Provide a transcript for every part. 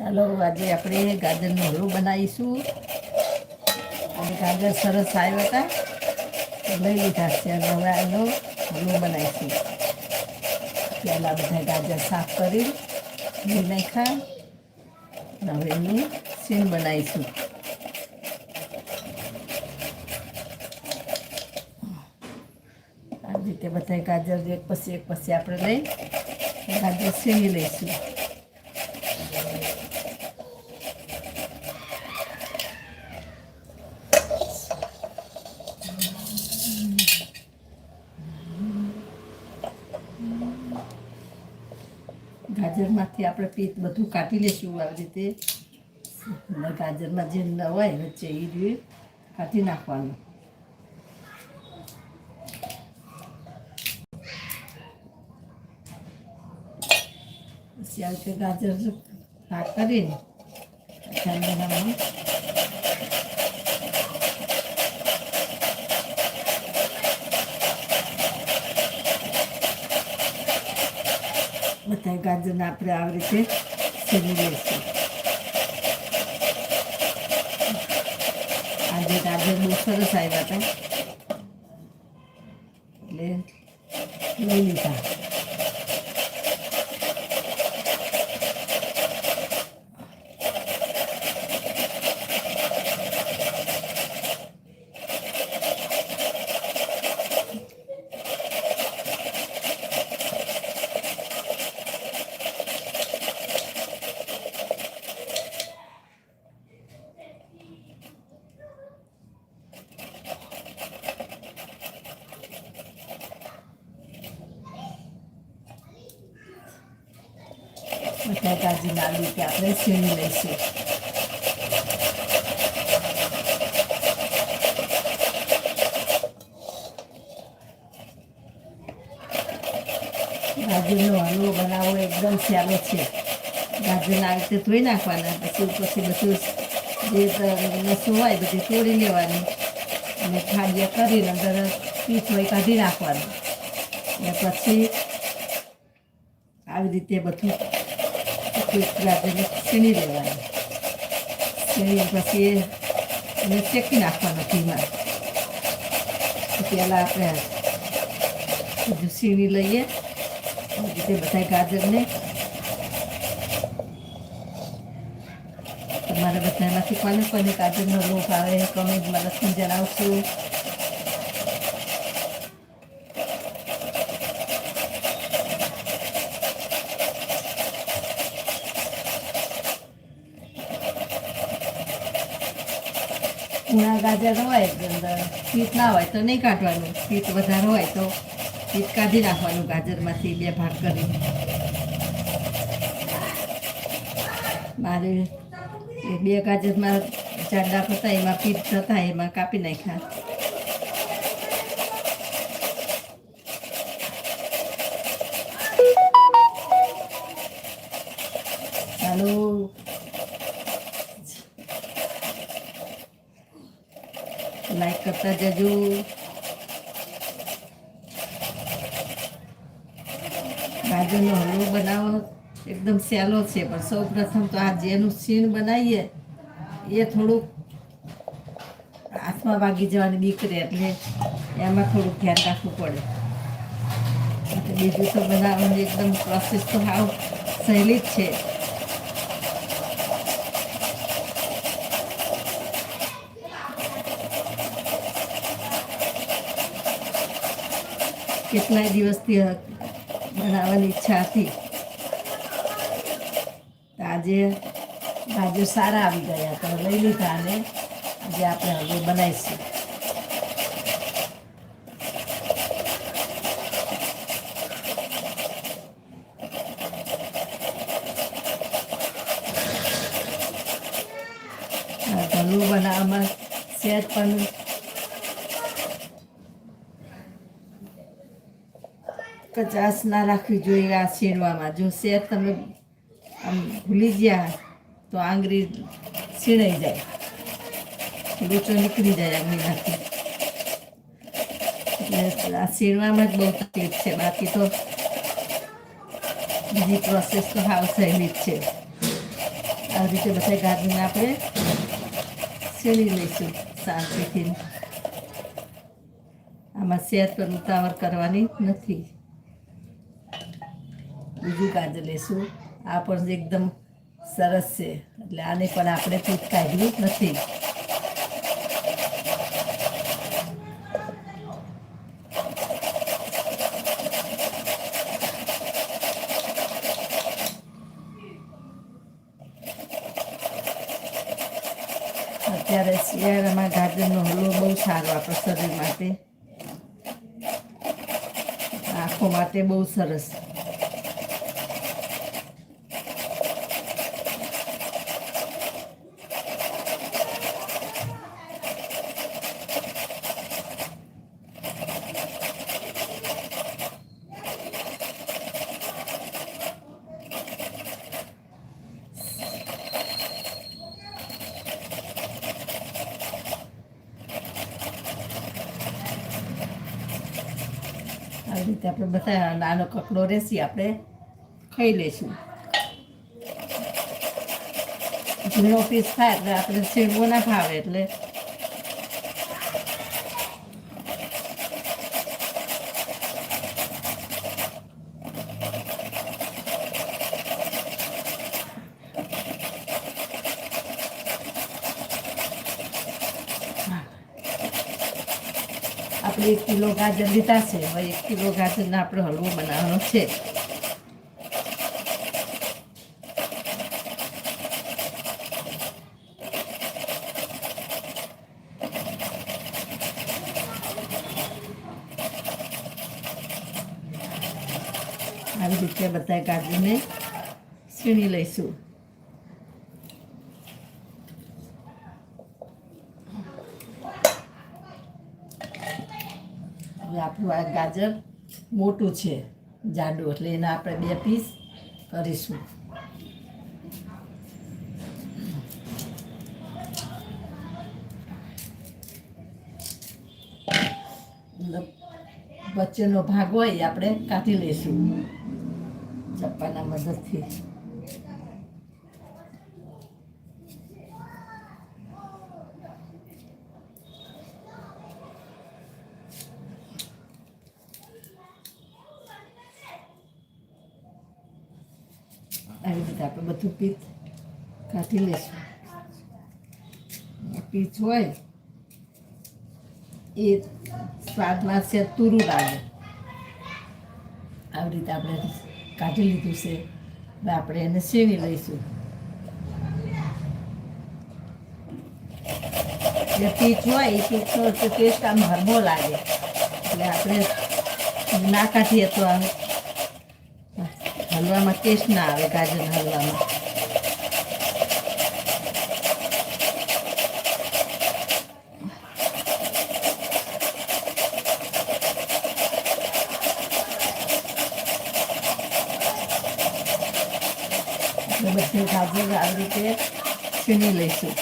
ચાલો આજે આપણે ગાજરનું હલવો બનાવીશું. અને ગાજર સરસ આવ્યા હતા. તો લઈ લીધા છે અને હવે આનો હલવો બનાવીશું. પહેલાં બધા ગાજર સાફ કરી ઘી નાખ્યા. અને હવે એની સીન બનાવીશું. આ રીતે બધા ગાજર એક પછી એક પછી આપણે લઈ ગાજર સીણી લઈશું. ગાજરમાંથી આપણે પીત બધું કાઢી લઈશું આવી રીતે. ગાજરમાં જે ન હોય વચ્ચે એ રીતે કાઢી નાખવાનું. પછી આવી ગાજર ભાગ કરીને અચાન બધા ગાજરને આપણે આવી રીતે સીવી લઈશું આજે ગાજર બહુ સરસ આવ્યા હતા એટલે લઈ લીધા બધા ગાજરના આવી રીતે આપણે સીણી લઈશું. ગાજરનો હલવો બનાવવો એકદમ સહેલો છે. ગાજરને આવી રીતે ધોઈ નાખવાના, પછી પછી બધું જે નસું હોય બધી તોડી લેવાની. અને ખાડિયા કરીને અંદર પીઠ હોય કાઢી નાખવાનું. અને પછી આવી રીતે બધું ગાજરને છીણી લેવાની છીણી પછી એને શેકી નાખવાનું ઘીમાં પહેલાં આપણે છીણી લઈએ રીતે બધા ગાજરને તમારે બધામાંથી કોને કોને ગાજરનો લોભ આવે કમેન્ટમાં લખીને જણાવશું ગાજર હોય પીત ના હોય તો નહીં કાઢવાનું. પીત વધારે હોય તો પીત કાઢી નાખવાનું ગાજરમાંથી બે ભાગ કરી મારે બે ગાજરમાં જાડા હતા એમાં પીત થતા, એમાં કાપી નાખ્યા. કરતા જજો. ગાજરનો હલવો બનાવો. એકદમ સહેલો છે, પણ સૌ પ્રથમ તો આ જેનું સીણ બનાવીએ, એ થોડુંક હાથમાં વાગી જવાની દીકરે એટલે એમાં થોડુંક ધ્યાન રાખવું પડે. બીજું તો બનાવવાની એકદમ પ્રોસેસ તો સાવ સહેલી જ છે. કેટલાય દિવસથી બનાવવાની ઈચ્છા હતી તો આજે ગાજર સારા આવી ગયા તો લઈ લીધા અને આજે આપણે હવે બનાવીશું આ ઘરનું બનાવવામાં સહેજ પણ કચાશ ના રાખવી જોઈએ આ છીણવામાં. જો શેર તમે આમ ભૂલી ગયા તો આંગળી છીણાઈ જાય. લોચો નીકળી જાય આંગળીમાંથી. એટલે આ છીણવામાં જ બહુ તકલીફ છે. બાકી તો બીજી પ્રોસેસ તો હાવ સહેલી જ છે. આવી રીતે બધા ગાર્ડન આપણે છીણી લઈશું શાંતિથી આમાં સેજ પર ઉતાવળ કરવાની નથી. બીજું કાજર લેશું. આ પણ એકદમ સરસ છે. એટલે આને પણ આપણે પીઠ કાઢ્યું નથી. અત્યારે શિયાળામાં ગાજરનો હલવો બહુ સારો આપણા શરીર માટે. આંખો માટે બહુ સરસ આવી રીતે આપણે બધા નાનો કકડો રેસી આપણે ખાઈ લઈશું ઝીણો પીસ થાય એટલે આપણે શેરવો ના ભાવે એટલે આપણે એક કિલો ગાજર લીધા છે. હવે એક કિલો ગાજરનો આપણે હલવો બનાવવાનો છે. આવી રીતે બધા ગાજરને છીણી લઈશું. હવે આ ગાજર મોટું છે, જાડું, એટલે એના આપણે બે પીસ કરીશું. વચ્ચેનો ભાગ હોય આપણે કાઢી લઈશું. ચપ્પાના મદદથી. આવી રીતે બધું પીઠ કાઢી લઈશું પીઠ હોય, એ સ્વાદમાં છે તુરું લાગે આવી રીતે આપણે કાઢી લીધું છે. હવે આપણે એને સેવી લઈશું. જે પીઠ હોય, એ પીઠનો ટેસ્ટ આમ હરબો લાગે. એટલે આપણે ના કાઢીએ તો આ હલવામાં ટેસ્ટ ના આવે ગાજરના હલવામાં. બધું ગાજર આવી રીતે છીણી લઈશું.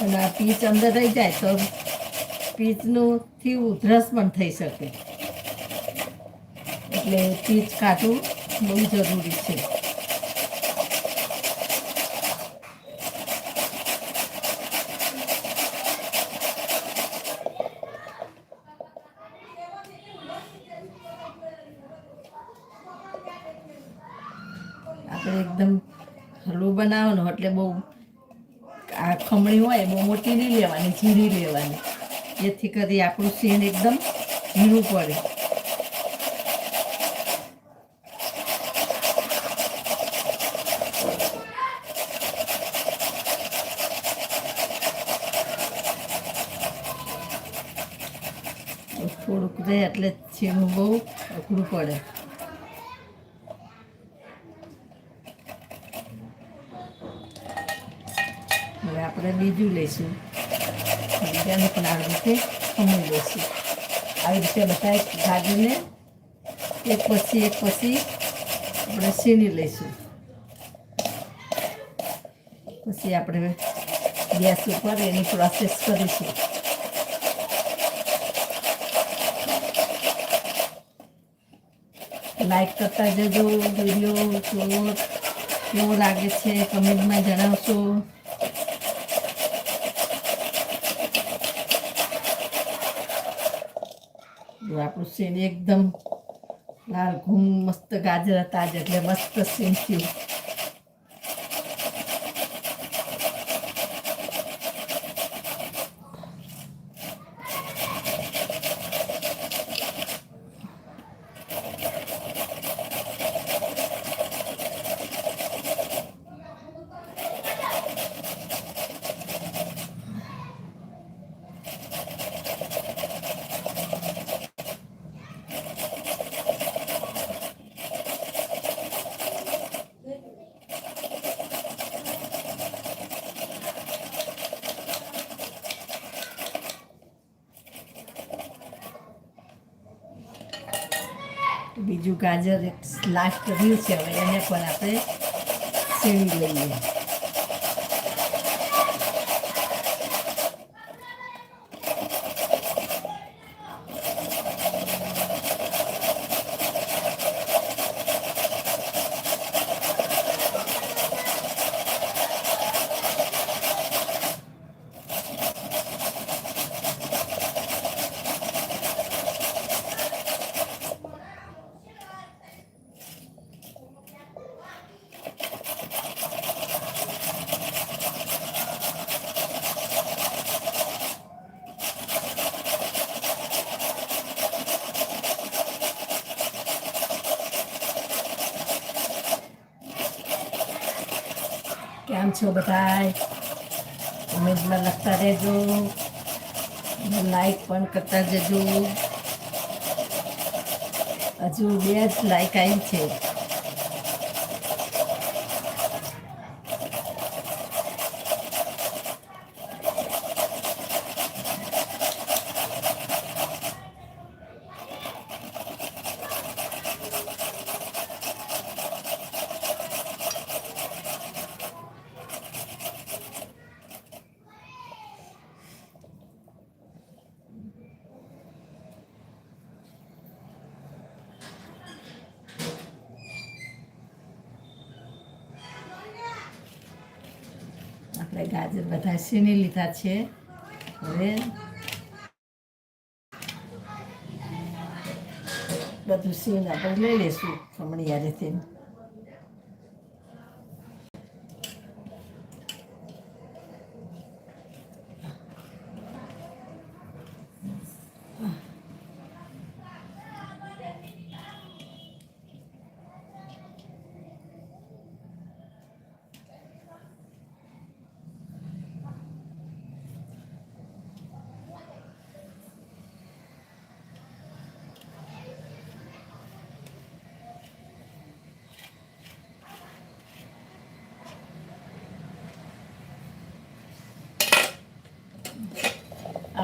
અને આ પીસ અંદર રહી જાય તો પીચનું થી ઉધરસ પણ થઈ શકે. એટલે પીચ કાઢવું બહુ જરૂરી છે. આપણે એકદમ હલવો બનાવવાનો, એટલે બહુ આ ખમણી હોય બહુ મોટી નહીં લેવાની, ઝીણી લેવાની. જેથી કરી આપણું સીણ એકદમ ઝીણું પડે. થોડુંક રહે એટલે છીણું બહુ અઘરું પડે. હવે આપણે બીજું લઈશું. બીજાને પણ આવી રીતે સમય લઈશું આવી રીતે બધા ગાજરને એક પછી એક પછી આપણે સીણી લઈશું. પછી આપણે ગેસ ઉપર એની પ્રોસેસ કરીશું. લાઈક કરતા જજો વીડિયો તો કેવો લાગે છે કમેન્ટમાં જણાવશો. આપણું સીન એકદમ લાલ ઘૂમ મસ્ત ગાજર હતા જ એટલે મસ્ત સીન થયું બીજું ગાજર લાસ્ટ રહ્યું છે. હવે એને પણ આપણે સીણી લઈએ. છો બધાય? કમેન્ટમાં લખતા રહેજો. લાઈક પણ કરતા જજો. હજુ બે જ લાઈક આવી છે. આપણે ગાજર બધા સીણી લીધા છે. હવે બધું સીન આપણે લઈ લઈશું ખમણી યારેથી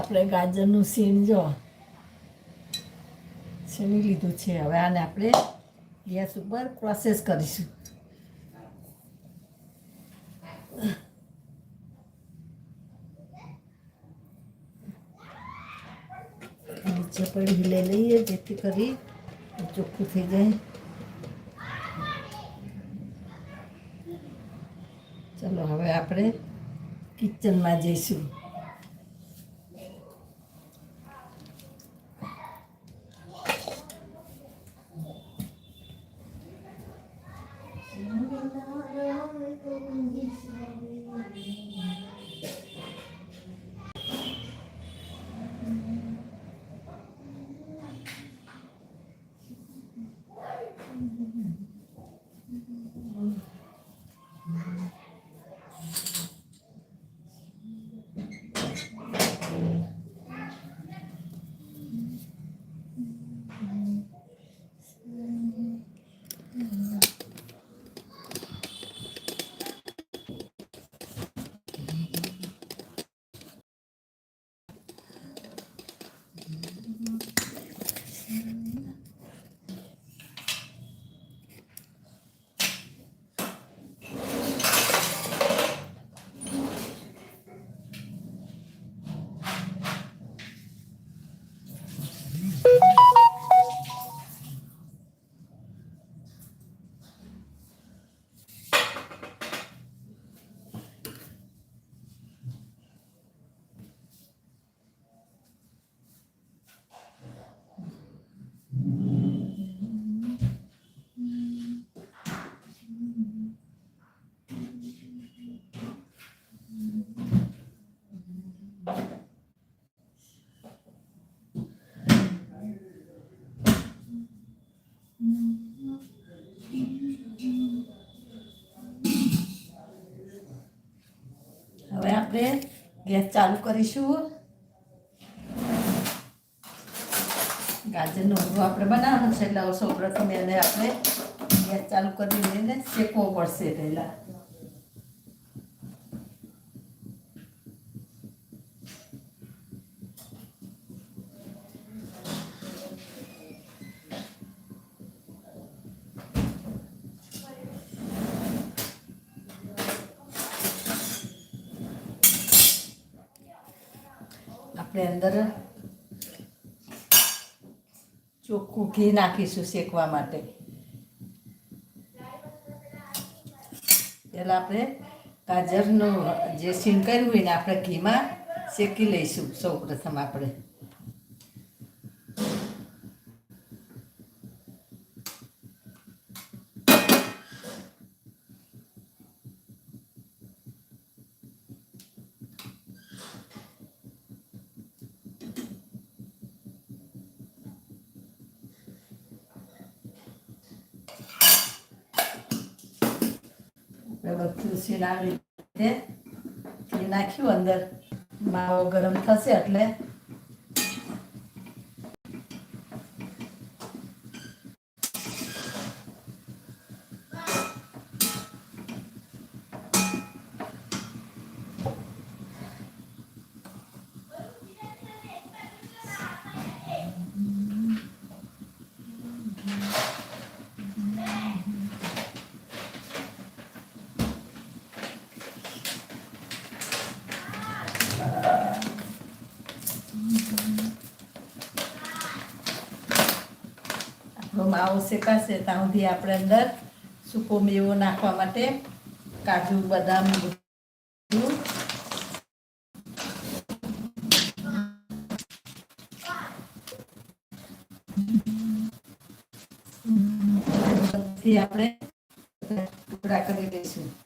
આપણે ગાજરનું સીણ જો છીણી લીધું છે. હવે આને આપણે ગેસ ઉપર પ્રોસેસ કરીશું. નીચે પણ हिले લઈએ જેથી કરી ચોખ્ખું થઈ જાય. ચલો, હવે આપણે કિચનમાં જઈશું. આપણે ગેસ ચાલુ કરીશું. ગાજરનો હલવો આપણે બનાવવાનો છે, એટલે સૌ પ્રથમ એને આપણે ગેસ ચાલુ કરી દઈને શેકવો પડશે પહેલાં આપણે અંદર ચોખ્ખું ઘી નાખીશું શેકવા માટે. પહેલાં આપણે ગાજરનું જે સીણ કર્યું હોય ને આપણે ઘીમાં શેકી લઈશું સૌ પ્રથમ આપણે. સીણ આવી રીતે નાખ્યું અંદર માવો ગરમ થશે એટલે આપણો માવો શેકાશે ત્યાં સુધી આપણે અંદર સૂકો મેવો નાખવા માટે કાજુ બદામ આપણે ટુકડા કરી દઈશું